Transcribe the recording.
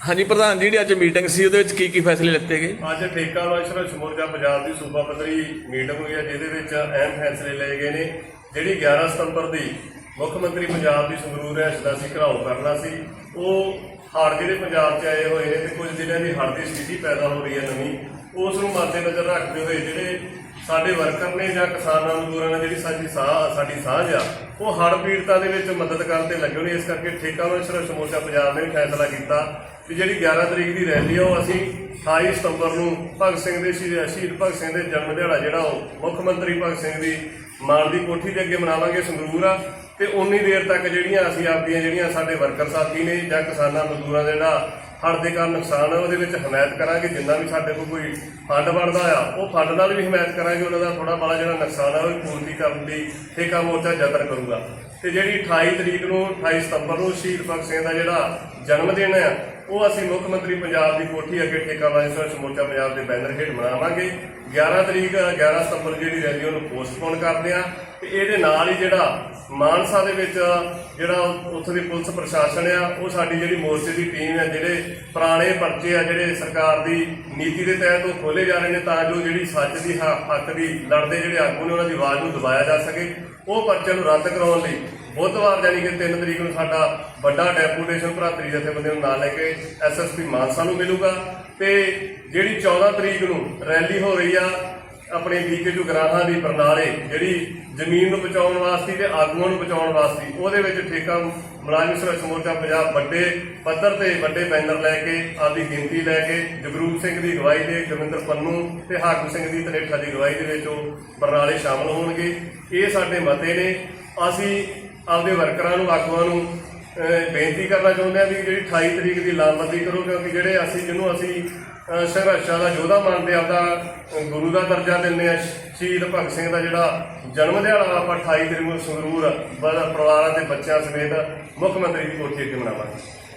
ਹਾਂਜੀ, ਪ੍ਰਧਾਨ ਜੀ, ਜਿਹੜੀ ਅੱਜ ਮੀਟਿੰਗ ਸੀ, ਉਹਦੇ ਵਿੱਚ ਕੀ ਕੀ ਫੈਸਲੇ ਲਿੱਤੇ ਗਏ? ਅੱਜ ਠੇਕਾ ਵਾਇਸਰਾ ਸ਼ਮੂਰਜਾ ਪੰਜਾਬ ਦੀ ਸੂਬਾ ਪੱਧਰੀ ਮੀਟਿੰਗ ਹੋਈ ਹੈ, ਜਿਹਦੇ ਵਿੱਚ ਅਹਿਮ ਫੈਸਲੇ ਲਏ ਗਏ ਨੇ। ਜਿਹੜੀ 11 ਸਤੰਬਰ ਦੀ ਮੁੱਖ ਮੰਤਰੀ ਪੰਜਾਬ ਦੀ ਸੰਗਰੂਰ ਰਿਹਾਇਸ਼ ਦਾ ਸੀ ਘਰਾਓ ਕਰਨਾ ਸੀ, ਉਹ ਹੜ੍ਹ ਜਿਹੜੇ ਪੰਜਾਬ 'ਚ ਆਏ ਹੋਏ ਨੇ ਤੇ ਕੁਝ ਜ਼ਿਲ੍ਹਿਆਂ ਦੀ ਹੜ੍ਹ ਦੀ ਸਥਿਤੀ ਪੈਦਾ ਹੋ ਰਹੀ ਹੈ ਨਵੀਂ, ਉਸ ਨੂੰ ਮੱਦੇਨਜ਼ਰ ਰੱਖਦੇ ਹੋਏ ਜਿਹੜੇ ਸਾਡੇ ਵਰਕਰ ਨੇ ਜਾਂ ਕਿਸਾਨਾਂ ਮਜ਼ਦੂਰਾਂ ਨੇ ਜਿਹੜੀ ਸਾਡੀ ਸਾਹ, ਸਾਡੀ ਸਾਂਝ ਆ, ਉਹ ਹੜ੍ਹ ਪੀੜਤਾਂ ਦੇ ਵਿੱਚ ਮਦਦ ਕਰਨ ਤੇ ਲੱਗੇ ਹੋਏ ਇਸ ਕਰਕੇ ਠੇਕਾ ਵਾਇਸਰਾ ਸ਼ਮੂਰਜਾ ਪੰਜਾਬ ਨੇ ਵੀ ਫੈਸਲਾ ਕੀਤਾ ਕਿ ਜਿਹੜੀ 11 ਤਰੀਕ ਦੀ ਰੈਲੀ ਆ, ਉਹ ਅਸੀਂ 28 ਸਤੰਬਰ ਨੂੰ ਭਗਤ ਸਿੰਘ ਦੇ ਸ਼ਹੀਦ ਸ਼ਹੀਦ ਭਗਤ ਸਿੰਘ ਦੇ ਜਨਮ ਦਿਹਾੜਾ ਜਿਹੜਾ ਉਹ ਮੁੱਖ ਮੰਤਰੀ ਭਗਤ ਸਿੰਘ ਦੀ ਮਾਨ ਦੀ ਕੋਠੀ ਦੇ ਅੱਗੇ ਮਨਾਵਾਂਗੇ, ਸੰਗਰੂਰ ਆ। ਤੇ ਉਨੀ ਦੇਰ ਤੱਕ ਜਿਹੜੀਆਂ ਅਸੀਂ ਆਪਦੀਆਂ ਜਿਹੜੀਆਂ ਸਾਡੇ ਵਰਕਰ ਸਾਥੀ ਨੇ ਜਾਂ ਕਿਸਾਨਾਂ ਮਜ਼ਦੂਰਾਂ ਦਾ ਜਿਹੜਾ ਹੜ ਦੇ ਕਾਰਨ ਨੁਕਸਾਨ ਹੈ ਉਹਦੇ ਵਿੱਚ ਹਮਾਇਤ ਕਰਾਂਗੇ। ਜਿੰਨਾ ਵੀ ਸਾਡੇ ਕੋਲ ਕੋਈ ਫੰਡ ਬਣਦਾ ਆ, ਉਹ ਫੰਡ ਨਾਲ ਵੀ ਹਮਾਇਤ ਕਰਾਂਗੇ। ਉਹਨਾਂ ਦਾ ਥੋੜਾ ਬਾਲਾ ਜਿਹੜਾ ਨੁਕਸਾਨ ਹੈ ਉਹ ਵੀ ਪੂਰਤੀ ਕਰਨ ਦੀ ਠੇਕਾ ਮੋਰਚਾ ਯਤਨ ਕਰੂਗਾ। ਤੇ ਜਿਹੜੀ 28 ਤਰੀਕ ਨੂੰ 28 ਸਤੰਬਰ ਨੂੰ ਸ਼ਹੀਦ ਭਗਤ ਸਿੰਘ ਦਾ ਜਿਹੜਾ ਜਨਮ ਦਿਨ ਹੈ ਉਹ ਅਸੀਂ ਮੁੱਖ ਮੰਤਰੀ ਪੰਜਾਬ ਦੀ ਕੋਠੀ ਅੱਗੇ ਠੇਕਾ ਵਾਇਸਰ ਸਮੋਚਾ ਪੰਜਾਬ ਦੇ ਬੈਨਰ ਹੇਠ ਮਨਾਵਾਂਗੇ 11 ਤਰੀਕ 11 ਸਤੰਬਰ ਜਿਹੜੀ ਰੈਲੀ ਉਹਨੂੰ ਪੋਸਟਪੋਨ ਕਰਦੇ ਆ। ਤੇ ਇਹਦੇ ਨਾਲ ਹੀ ਜਿਹੜਾ ਮਾਨਸਾ ਦੇ ਵਿੱਚ ਜਿਹੜਾ ਉੱਥੇ ਦੀ ਪੁਲਿਸ ਪ੍ਰਸ਼ਾਸਨ ਆ, ਉਹ ਸਾਡੀ ਜਿਹੜੀ ਮੋਰਚੇ ਦੀ ਟੀਮ ਆ, ਜਿਹੜੇ ਪੁਰਾਣੇ ਪਰਚੇ ਆ, ਜਿਹੜੇ ਸਰਕਾਰ ਦੀ ਨੀਤੀ ਦੇ ਤਹਿਤ ਉਹ ਖੋਲੇ ਜਾ ਰਹੇ ਨੇ ਤਾਂ ਜੋ ਜਿਹੜੀ ਸੱਚ ਦੀ ਹੱਕ ਦੀ ਲੜਦੇ ਜਿਹੜੇ ਆਗੂ ਨੇ, ਉਹਨਾਂ ਦੀ ਆਵਾਜ਼ ਨੂੰ ਦਬਾਇਆ ਜਾ ਸਕੇ। ਉਹ ਪਰਚੇ ਨੂੰ ਰੱਦ ਕਰਾਉਣ ਲਈ ਬੁੱਧਵਾਰ ਜਾਨੀ ਕਿ 3 ਤਰੀਕ ਨੂੰ ਸਾਡਾ ਵੱਡਾ ਡੈਪੂਟੇਸ਼ਨ ਭਰਾਤਰੀ ਜਥੇਬੰਦੀ ਨੂੰ ਨਾਲ ਲੈ ਕੇ ਐਸਐਸਪੀ ਮਾਨਸਾ ਨੂੰ ਮਿਲੂਗਾ ਤੇ ਜਿਹੜੀ 14 ਤਰੀਕ ਨੂੰ ਰੈਲੀ ਹੋ ਰਹੀ ਆ ਆਪਣੇ ਡੀਕੇ ਜੋ ਗਰਾਹਾਂ ਦੀ ਬਰਨਾਲੇ ਜਿਹੜੀ ਜ਼ਮੀਨ ਨੂੰ ਬਚਾਉਣ ਵਾਸਤੇ ਤੇ ਆਗੂਆਂ ਨੂੰ ਬਚਾਉਣ ਵਾਸਤੇ, ਉਹਦੇ ਵਿੱਚ ਠੇਕਾ ਮੁਲਾਜ਼ਮ ਸੰਘਰਸ਼ ਮੋਰਚਾ ਪੰਜਾਬ ਵੱਡੇ ਪੱਧਰ ਤੇ ਵੱਡੇ ਬੈਨਰ ਲੈ ਕੇ ਆਦੀ ਗਿਣਤੀ ਲੈ ਕੇ, ਜਗਰੂਪ ਸਿੰਘ ਦੀ ਅਗਵਾਈ ਦੇ ਗੁਰਵਿੰਦਰ ਪੰਨੂ ਤੇ ਹਾਕਮ ਸਿੰਘ ਦੀ ਤਨੇਠਾ ਦੀ ਅਗਵਾਈ ਦੇ ਵਿੱਚ ਉਹ ਬਰਨਾਲੇ ਸ਼ਾਮਲ ਹੋਣਗੇ। ਇਹ ਸਾਡੇ ਮਤੇ ਨੇ। ਅਸੀਂ ਆਪਦੇ ਵਰਕਰਾਂ ਨੂੰ, ਆਗੂਆਂ ਨੂੰ ਬੇਨਤੀ ਕਰਨਾ ਚਾਹੁੰਦੇ ਹਾਂ ਵੀ ਜਿਹੜੀ 28 ਤਰੀਕ ਦੀ ਲਾਮਬੰਦੀ ਕਰੋ, ਕਿਉਂਕਿ ਜਿਹੜੇ ਅਸੀਂ, ਜਿਹਨੂੰ ਅਸੀਂ ਸੰਘਰਸ਼ਾਂ ਦਾ ਯੋਧਾ ਮੰਨਦੇ ਆਪਦਾ ਅਹ ਗੁਰੂ ਦਾ ਦਰਜਾ ਦਿੰਦੇ ਆ, ਸ਼ਹੀਦ ਭਗਤ ਸਿੰਘ ਦਾ ਜਿਹੜਾ ਜਨਮ ਦਿਹਾੜਾ ਆਪਾਂ 28 ਤਰੀਕ ਨੂੰ ਸੰਗਰੂਰ ਬੜਾ ਪਰਿਵਾਰਾਂ ਦੇ ਬੱਚਿਆਂ ਸਮੇਤ ਮੁੱਖ ਮੰਤਰੀ ਦੀ ਕੋਠੀ ਅੱਗੇ ਮਨਾਵਾਂਗੇ।